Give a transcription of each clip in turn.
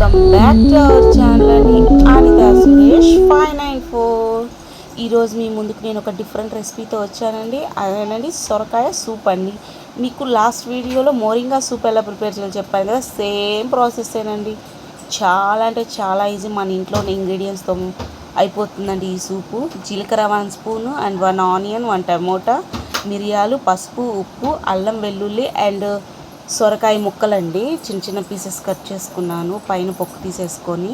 Welcome back to our channel అని Anitha Suresh five nine four. ఈరోజు మీ ముందుకు నేను ఒక డిఫరెంట్ రెసిపీతో వచ్చానండి. అదేనండి సొరకాయ సూప్ అండి. మీకు లాస్ట్ వీడియోలో మోరింగా సూప్ ఎలా ప్రిపేర్ చేయాలో చెప్పాను కదా సేమ్ ప్రాసెస్సేనండి చాలా అంటే చాలా ఈజీ మన ఇంట్లోని ఇంగ్రీడియంట్స్తో అయిపోతుందండి ఈ సూపు. జీలకర్ర one spoon and one onion one tomato మిరియాలు పసుపు ఉప్పు అల్లం వెల్లుల్లి అండ్ సొరకాయ ముక్కలండి. చిన్న చిన్న పీసెస్ కట్ చేసుకున్నాను. పైన పొక్కు తీసేసుకొని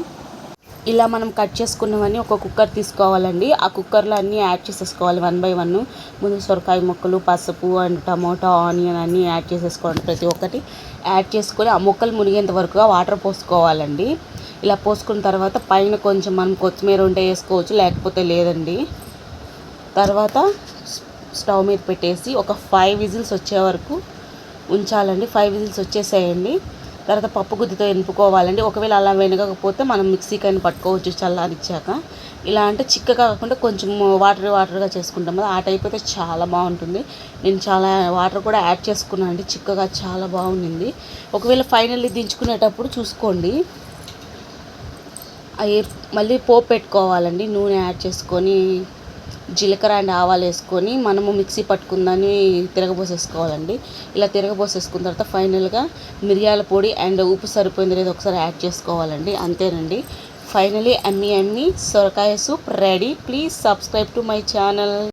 ఇలా మనం కట్ చేసుకున్నవన్నీ ఒక కుక్కర్ తీసుకోవాలండి. ఆ కుక్కర్లో అన్నీ యాడ్ చేసేసుకోవాలి. వన్ బై వన్ ముందు సొరకాయ ముక్కలు పసుపు అండ్ టమోటా ఆనియన్ అన్నీ యాడ్ చేసేసుకోండి. ప్రతి ఒక్కటి యాడ్ చేసుకొని ఆ ముక్కలు మునిగేంత వరకుగా వాటర్ పోసుకోవాలండి. ఇలా పోసుకున్న తర్వాత పైన కొంచెం మనం కొత్తిమీర ఉంటే వేసుకోవచ్చు లేకపోతే లేదండి. తర్వాత స్టవ్ మీద పెట్టేసి ఒక ఫైవ్ విజిల్స్ వచ్చే వరకు ఉంచాలండి. ఫైవ్ విజిల్స్ వచ్చేసేయండి. తర్వాత పప్పు గుద్దితో ఎనుపుకోవాలండి ఒకవేళ అలా వెనకకపోతే మనం మిక్సీకైనా పట్టుకోవచ్చు చల్లారిచ్చాక. ఇలా అంటే చిక్కగా కాకుండా కొంచెం వాటర్ వాటర్గా చేసుకుంటాం కదా ఆ టైప్ అయితే చాలా బాగుంటుంది. నేను చాలా వాటర్ కూడా యాడ్ చేసుకున్నాను అండి. చిక్కగా చాలా బాగుండింది. ఒకవేళ ఫైనల్లీ దించుకునేటప్పుడు చూసుకోండి. అవి మళ్ళీ పోపు పెట్టుకోవాలండి. నూనె యాడ్ చేసుకొని జీలకర్ర అండ్ ఆవాలు వేసుకొని మనము మిక్సీ పట్టుకుందని తిరగబోసేసుకోవాలండి. ఇలా తిరగబోసేసుకున్న తర్వాత ఫైనల్గా మిరియాల పొడి అండ్ ఉప్పు సరిపోయింది లేదో ఒకసారి యాడ్ చేసుకోవాలండి. అంతేనండి. ఫైనలీ అమ్మీ అమ్మి సొరకాయ soup ready. Please subscribe to my channel.